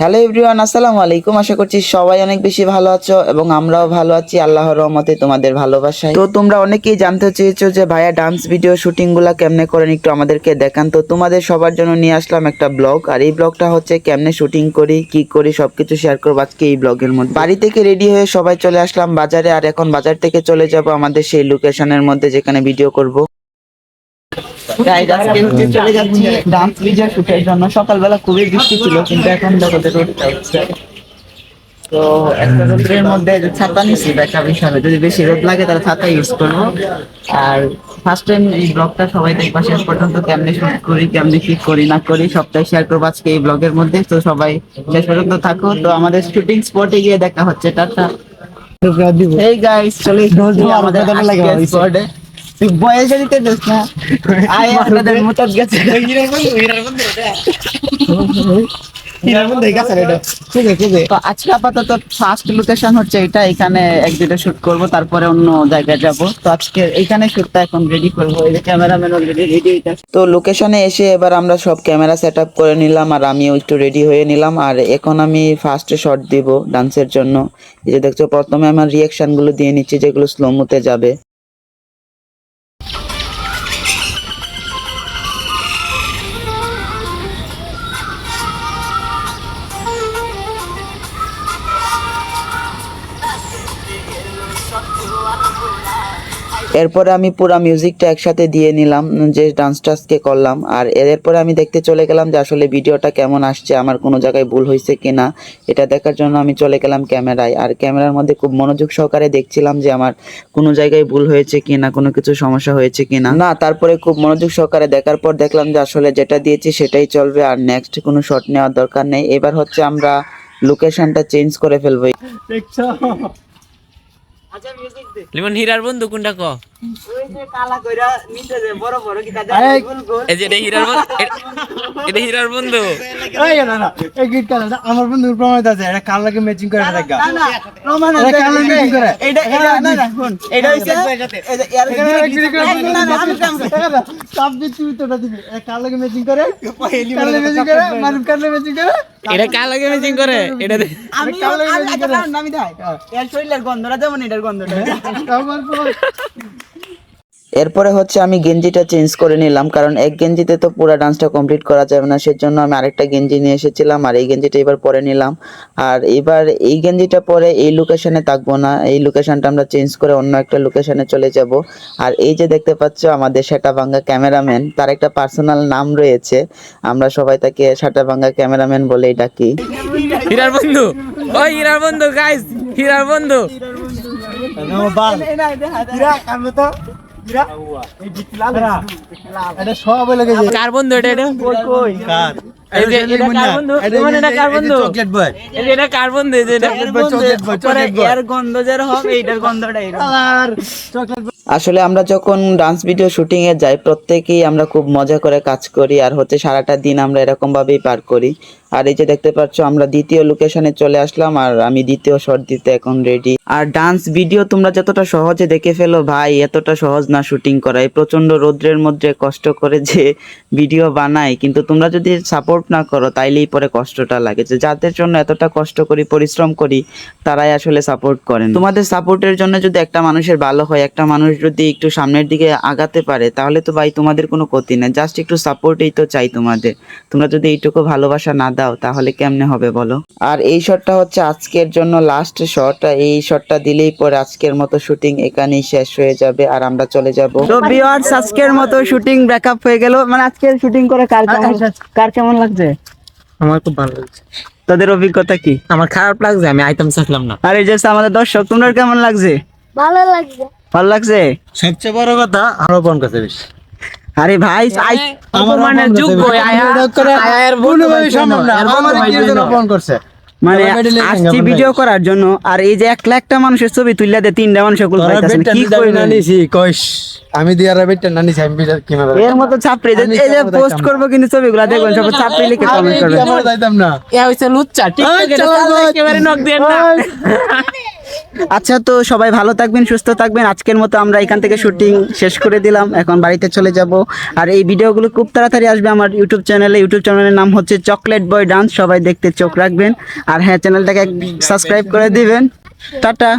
Hello everyone, আসসালামু আলাইকুম। আশা করছি সবাই অনেক বেশি ভালো আছো এবং আমরাও ভালো আছি। আল্লাহর রহমতে তোমাদের ভালোবাসায়। তো তোমরা অনেকেই জানতে চেয়েছো যে, ভাইয়া ডান্স ভিডিও শুটিংগুলা কেমনে করেন? একটু আমাদেরকে দেখান। তো তোমাদের সবার জন্য নিয়ে আসলাম একটা ব্লগ আর এই ব্লগটা হচ্ছে কেমনে শুটিং করি, কি করি, সবকিছু শেয়ার করব আজকে এই ব্লগের মধ্যে। বাড়ি থেকে রেডি হয়ে সবাই চলে আসলাম বাজারে। আর এখন বাজার থেকে চলে যাব আমাদের সেই লোকেশনের মধ্যে যেখানে ভিডিও করব। আজকে চলে যাচ্ছি। ডান্স ভিডিও শুটের জন্য সকালবেলা খুবই বৃষ্টি ছিল কিন্তু এখন রোদটা তো একটা রোদের মধ্যে ছাতা বিষয়। যদি বেশি রোদ লাগে তাহলে ছাতা ইউজ করব। আর ফার্স্ট টাইম এই ব্লগটা সবাই দেখবা শেষ পর্যন্ত কেমনে শুট করি কেমনে কি করি না করি সবটাই শেয়ার করব আজকে এই ব্লগের মধ্যে। তো সবাই শেষ পর্যন্ত থাকো। তো আমাদের শুটিং স্পটে গিয়ে দেখা হচ্ছে। টাটা। এই গাইস চলে আমাদের স্পটে বয়সে দিতে দিস না। আয় আপনাদের মতো গেছে। তো আজকে আপাতত ফার্স্ট লোকেশন হচ্ছে এটা এখানে এক দুটো শুট করব তারপরে অন্য জায়গায় যাব। তো আজকে এইখানে শুটটা এখন রেডি করব এই যে ক্যামেরাম্যান অলরেডি রেডি তো লোকেশনে এসে এবার আমরা সব ক্যামেরা সেট আপ করে নিলাম আর আমিও একটু রেডি হয়ে নিলাম। আর এখন আমি ফার্স্টে শট দিব ডান্সের জন্য। এই যে দেখছ প্রথমে আমার রিয়াকশনগুলো দিয়ে নিচ্ছি যেগুলো স্লোমোতে যাবে। এরপরে আমি পুরো মিউজিকটা একসাথে দিয়ে নিলাম যে ডান্স টান্সকে করলাম। আর এরপরে আমি দেখতে চলে গেলাম যে আসলে ভিডিওটা কেমন আসছে আমার কোনো জায়গায় ভুল হয়েছে কিনা। এটা দেখার জন্য আমি চলে গেলাম ক্যামেরায়। আর ক্যামেরার মধ্যে খুব মনোযোগ সহকারে দেখছিলাম যে আমার কোনো জায়গায় ভুল হয়েছে কিনা কোনো কিছু সমস্যা হয়েছে কিনা। না না তারপরে খুব মনোযোগ সহকারে দেখার পর দেখলাম যে আসলে যেটা দিয়েছি সেটাই চলবে আর নেক্সট কোনো শট নেওয়ার দরকার নেই। এবার হচ্ছে আমরা লোকেশনটা চেঞ্জ করে ফেলব। লিমন হীরার বন্ধু কোনটা ক ওই যে কালা কইরা নিচে যে বড় বড় কি তাদের আরে, গোল গোল এই যে এটা হীরার এটা হীরার বন্ধু এই না না এই গিট কালার আমার বন্ধুর প্রমাণিত আছে এটা কাল লাগে ম্যাচিং করে দেখা না না রোমান এটা কালার ম্যাচিং করে এইটা এটা না না এটা হইছে এর না না আমি কাম করি। সব দিক তোটা দিবি এটা কাল লাগে ম্যাচিং করে কাল লাগে ম্যাচিং করে মারুফ কাল লাগে ম্যাচিং করে এটা কার লাগে ম্যাচিং করে এটা দে- আমি কালো করে। আমি এর শরীরের গন্ধটা যেমন গন্ধটা। এরপরে হচ্ছে আমি গেঞ্জিটা চেঞ্জ করে নিলাম কারণ এক গেঞ্জিতে তো পুরো ডান্সটা কমপ্লিট করা যাবে না সেজন্য আমি আরেকটা গেঞ্জি নিয়ে এসেছিলাম আর এই গেঞ্জিটা এবার পরে নিলাম। আর এবার এই গেঞ্জিটা পরে এই লোকেশনে থাকব না এই লোকেশনটা আমরা চেঞ্জ করে অন্য একটা লোকেশনে চলে যাব। আর এই যে দেখতে পাচ্ছ আমাদের সেটা ভাঙ্গা ক্যামেরাম্যান তার একটা পার্সোনাল নাম রয়েছে আমরা সবাই তাকে সেটা ভাঙ্গা ক্যামেরাম্যান বলেই ডাকি। হীরার বন্ধু ওই হীরার বন্ধু গাইস হীরার বন্ধু। কার বন্ধু এটা? এটা চকলেট আসলে আমরা যখন ডান্স ভিডিও শুটিং এ যাই, প্রত্যেকেই আমরা খুব মজা করে কাজ করি আর হচ্ছে সারাটা দিন আমরা এরকম ভাবেই পার করি। আর এই যে দেখতে পাচ্ছ, আমরা দ্বিতীয় লোকেশনে চলে আসলাম আর আমি দ্বিতীয় শট দিতে এখন রেডি আর ডান্স ভিডিও তোমরা যতটা সহজে দেখে ফেলো, ভাই, এতটা সহজ না শুটিং করা। এই প্রচণ্ড রৌদ্রের মধ্যে কষ্ট করে যে ভিডিও বানাই, কিন্তু তোমরা যদি সাপোর্ট না করো, তাইলেই পরে কষ্টটা লাগে। যে যাদের জন্য এতটা কষ্ট করি, পরিশ্রম করি, তারাই আসলে সাপোর্ট করেন। তোমাদের সাপোর্টের জন্য যদি একটা মানুষের ভালো হয়, একটা মানুষ যদি একটু সামনের দিকে আগাতে পারে তাহলে তো ভাই তোমাদের কোনো ক্ষতি নেই। জাস্ট একটু সাপোর্টই তো চাই তোমাদের। তোমরা যদি এইটুকু ভালোবাসা না দাও তাহলে কেমনে হবে বলো? আর এই শটটা হচ্ছে আজকের জন্য লাস্ট শট এই শটটা দিলেই পরে আজকের মতো শুটিং এখানেই শেষ হয়ে যাবে আর আমরা চলে যাব। তো ভিউয়ার্স আজকের মতো শুটিং ব্রেকআপ হয়ে গেল। মানে আজকের শুটিং করে কার কেমন কার কেমন লাগছে? আমার খুব ভালো লাগছে। তোদের অভিজ্ঞতা কি? আমার খারাপ লাগছে আমি আইটেম চাইলাম না। আর এই যে আমাদের দর্শক তোমার কেমন লাগছে? ভালো লাগছে। ভালো লাগছে? সবচেয়ে বড় কথা কাছে বেশি। আরে ভাই যোগ্য আয়ার সম্ভব না আমার কি ফোন করছে। মানে আসছি ভিডিও করার জন্য আর এই যে এক লাখটা মানুষের ছবি তুললে দে তিনটা মানুষের কুল পাইতাছেন কি নিতে করবেন না নিছি কইস। আমি দিয়ার বেটটা না নিছি আমি বিটা কীভাবে এর মতো ছাপড়ি যে এই যে পোস্ট করব কিন্তু ছবিগুলা দেখবেন সব ছাপড়ি লিখে কমেন্ট করবেন। যাইতাম না। এ হইছে লুচ্চা টিকটকে চল একেবারে নক দেন না। আচ্ছা তো সবাই ভালো থাকবেন, সুস্থ থাকবেন। আজকের মতো আমরা এখান থেকে শুটিং শেষ করে দিলাম। এখন বাড়িতে চলে যাব। আর এই ভিডিওগুলো খুব তাড়াতাড়ি আসবে আমার ইউটিউব চ্যানেলে ইউটিউব চ্যানেলের নাম হচ্ছে চকলেট বয় ডান্স সবাই দেখতে চোখ রাখবেন। আর হ্যাঁ চ্যানেলটাকে সাবস্ক্রাইব করে দিবেন। টাটা।